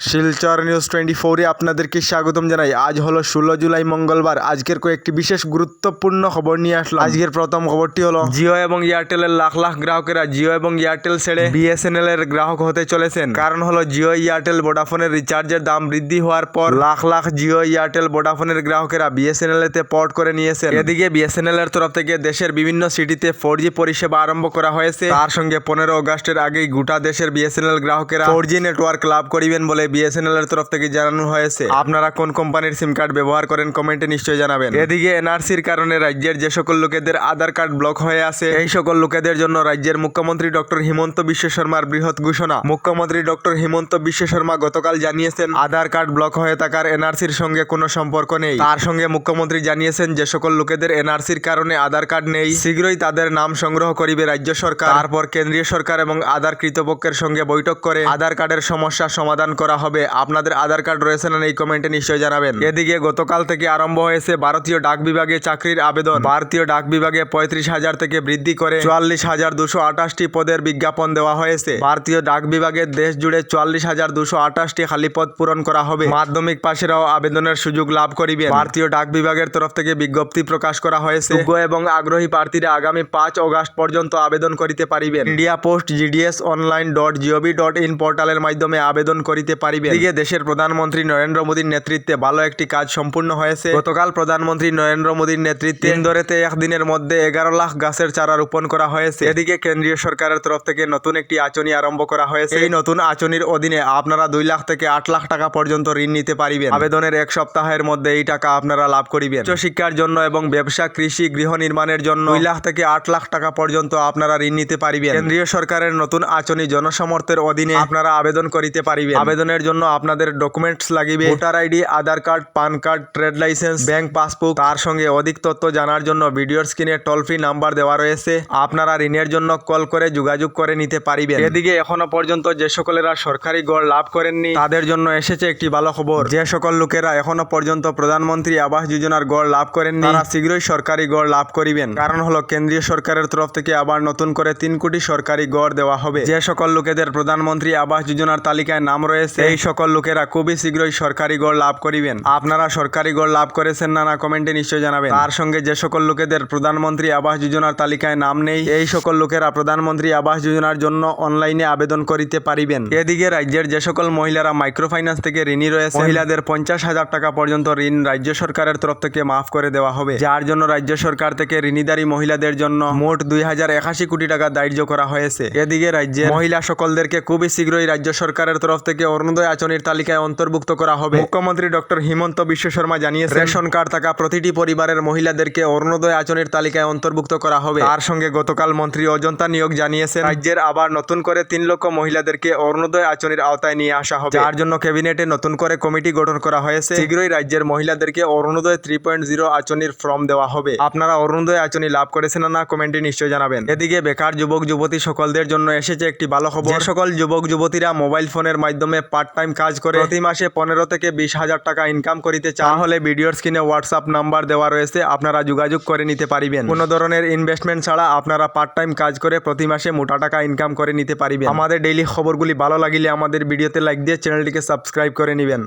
Silchar news twenty ফোরে আপনাদেরকে স্বাগতম জানাই। আজ হলো ষোলো জুলাই মঙ্গলবার। আজকের কয়েকটি বিশেষ গুরুত্বপূর্ণ খবর নিয়ে আসলো আজকের প্রথম খবরটি হলো জিও এবং এয়ারটেলের লাখ লাখ গ্রাহকেরা জিও এবং এয়ারটেল ছেড়ে বিএসএনএল এর গ্রাহক হতে চলেছেন। কারণ হলো জিও এয়ারটেল ভোডাফোনের রিচার্জের দাম বৃদ্ধি হওয়ার পর লাখ লাখ জিও এয়ারটেল ভোডাফোনের গ্রাহকেরা বিএসএনএল এতে পোর্ট করে নিয়েছেন। এদিকে বিএসএনএল এর তরফ থেকে দেশের বিভিন্ন সিটিতে ফোর জি পরিষেবা আরম্ভ করা হয়েছে। তার সঙ্গে পনেরো আগস্টের আগেই গোটা দেশের বিএসএনএল গ্রাহকেরা ফোর জি নেটওয়ার্ক লাভ করিবেন বলে বিএসএনএল এর তরফ থেকে জানানো হয়েছে। আপনারা কোন কোম্পানির সিম কার্ড ব্যবহার করেন কমেন্টে নিশ্চয়ই জানাবেন। এদিকে এনআরসির কারণে রাজ্যের যে সকল লোকেদের আধার কার্ড ব্লক হয়ে আছে, এই সকল লোকেদের জন্য রাজ্যের মুখ্যমন্ত্রী ডক্টর হিমন্ত বিশ্ব শর্মার বৃহৎ ঘোষণা। মুখ্যমন্ত্রী ডক্টর হিমন্ত বিশ্ব শর্মা গতকাল জানিয়েছেন, আধার কার্ড ব্লক হয়ে থাকার এনআরসির সঙ্গে কোনো সম্পর্ক নেই। তার সঙ্গে মুখ্যমন্ত্রী জানিয়েছেন, যে সকল লোকেদের এনআরসির কারণে আধার কার্ড নেই, শীঘ্রই তাদের নাম সংগ্রহ করিবে রাজ্য সরকার। তারপর কেন্দ্রীয় সরকার এবং আধার কৃতপক্ষের সঙ্গে বৈঠক করে আধার কার্ডের সমস্যা সমাধান করা হবে। আপনাদের আধার কার্ড রয়েছে না এই কমেন্টে নিশ্চয়ই জানাবেন। এদিকে গতকাল থেকে আরম্ভ হয়েছে ভারতীয় ডাক বিভাগে চাকরির আবেদন। ভারতীয় ডাক বিভাগে পঁয়ত্রিশ হাজার থেকে বৃদ্ধি করে চুয়াল্লিশ হাজার দুশো আঠাশটি পদের বিজ্ঞাপন দেওয়া হয়েছে। ভারতীয় ডাক বিভাগে দেশ জুড়ে চুয়াল্লিশ হাজার দুশো আঠাশটি খালি পদ পূরণ করা হবে। মাধ্যমিক পাশেরাও আবেদনের সুযোগ লাভ করিবে ভারতীয় ডাক বিভাগের তরফ থেকে বিজ্ঞপ্তি প্রকাশ করা হয়েছে এবং আগ্রহী প্রার্থীরা আগামী পাঁচ অগাস্ট পর্যন্ত আবেদন করিতে পারিবেন। India post GDS online dot G O V dot in পোর্টালের মাধ্যমে আবেদন করিতে পারিবেন। এদিকে দেশের প্রধানমন্ত্রী নরেন্দ্র মোদীর নেতৃত্বে ভালো একটি কাজ সম্পূর্ণ হয়েছে। গতকাল প্রধানমন্ত্রী নরেন্দ্র মোদীর নেতৃত্বে ইন্দোরেতে একদিনের মধ্যে এগারো লাখ গাছের চারা রোপণ করা হয়েছে। এদিকে কেন্দ্রীয় সরকারের তরফ থেকে নতুন একটি আঁচনি আরম্ভ করা হয়েছে। এই নতুন আঁচনির অধীনে আপনারা দুই লাখ থেকে আট লাখ টাকা পর্যন্ত ঋণ নিতে পারিবেন। আবেদনের এক সপ্তাহের মধ্যে এই টাকা আপনারা লাভ করিবেন। উচ্চশিক্ষার জন্য এবং ব্যবসা কৃষি গৃহ নির্মাণের জন্য দুই লাখ থেকে আট লাখ টাকা পর্যন্ত আপনারা ঋণ নিতে পারিবেন। কেন্দ্রীয় সরকারের নতুন আঁচনি জনসমর্থের অধীনে আপনারা আবেদন করিতে পারিবেন। আবেদনের জন্য আপনাদের ডকুমেন্টস লাগিবে। Voter ID Aadhaar card PAN card trade licence bank passbook তার সঙ্গে অধিক তথ্য জানার জন্য ভিডিওর স্ক্রিনে টোল ফ্রি নাম্বার দেওয়া রয়েছে। আপনারা ঋণের জন্য কল করে যোগাযোগ করে নিতে পারিবেন। এদিকে এখনও পর্যন্ত যে সকলেরা সরকারি গড় লাভ করেননি তাদের জন্য এসেছে একটি ভালো খবর। যে সকল লোকেরা এখনও পর্যন্ত প্রধানমন্ত্রী আবাস যোজনার গড় লাভ করেননি তারা শীঘ্রই সরকারি গড় লাভ করিবেন। কারণ হলো কেন্দ্রীয় সরকারের তরফ থেকে আবার নতুন করে তিন কোটি সরকারি গড় দেওয়া হবে। যে সকল লোকেদের প্রধানমন্ত্রী আবাস যোজনার তালিকায় নাম রয়েছে এই সকল লোকেরা খুবই শীঘ্রই সরকারি গড় লাভ করিবেন। আপনারা সরকারি গড় লাভ করেছেন না না কমেন্টে নিশ্চয় জানাবেন। তার সঙ্গে যে সকল লোকেদের প্রধানমন্ত্রী আবাস যোজনার তালিকায় নাম নেই, এই সকল লোকেরা প্রধানমন্ত্রী আবাস যোজনার জন্য অনলাইনে আবেদন করিতে পারিবেন। এদিকে রাজ্যের যে সকল মহিলারা মাইক্রো ফাইন্যান্স থেকে ঋণী রয়েছে মহিলাদের পঞ্চাশ হাজার টাকা পর্যন্ত ঋণ রাজ্য সরকারের তরফ থেকে মাফ করে দেওয়া হবে। যার জন্য রাজ্য সরকার থেকে ঋণীদারী মহিলাদের জন্য মোট দুই হাজার একাশি কোটি টাকা ধার্য করা হয়েছে। এদিকে রাজ্যের মহিলা সকলদেরকে খুবই শীঘ্রই রাজ্য সরকারের তরফ থেকে অরুণোদয় আচনির তালিকায় অন্তর্ভুক্ত করা হবে। মুখ্যমন্ত্রী ডক্টর হিমন্ত বিশ্ব শর্মা জানিয়েছে রেশন কার্ড থাকা প্রতিটি পরিবারের মহিলাদেরকে অরুণোদয় আচনির তালিকায় অন্তর্ভুক্ত করা হবে। তার সঙ্গে গতকাল মন্ত্রী অজন্তা নিয়োগ জানিয়েছেন রাজ্যের আবার নতুন করে তিন লক্ষ মহিলাদেরকে অরুণোদয় আচনির আওতায় নিয়ে আসা হবে। যার জন্য ক্যাবিনেটে নতুন করে কমিটি গঠন করা হয়েছে। শীঘ্রই রাজ্যের মহিলাদেরকে অরুণোদয় থ্রি পয়েন্ট জিরো আচনির ফর্ম দেওয়া হবে। আপনারা অরুণোদয় আচনি লাভ করেছেন না কমেন্টে নিশ্চয় জানাবেন। এদিকে বেকার যুবক যুবতী সকলদের জন্য এসেছে একটি ভালো খবর। সকল যুবক যুবতীরা মোবাইল ফোনের মাধ্যমে পার্ট টাইম কাজ করে প্রতি মাসে পনেরো থেকে বিশ হাজার টাকা ইনকাম করিতে চান। তাহলে ভিডিওর স্ক্রিনে হোয়াটসঅ্যাপ নাম্বার দেওয়া রয়েছে আপনারা যোগাযোগ করে নিতে পারিবেন। কোনো ধরনের ইনভেস্টমেন্ট ছাড়া আপনারা পার্ট টাইম কাজ করে প্রতি মাসে মোটা টাকা ইনকাম করে নিতে পারিবেন। আমাদের ডেইলি খবরগুলি ভালো লাগিলে আমাদের ভিডিওতে লাইক দিয়ে চ্যানেলটিকে সাবস্ক্রাইব করে নেবেন।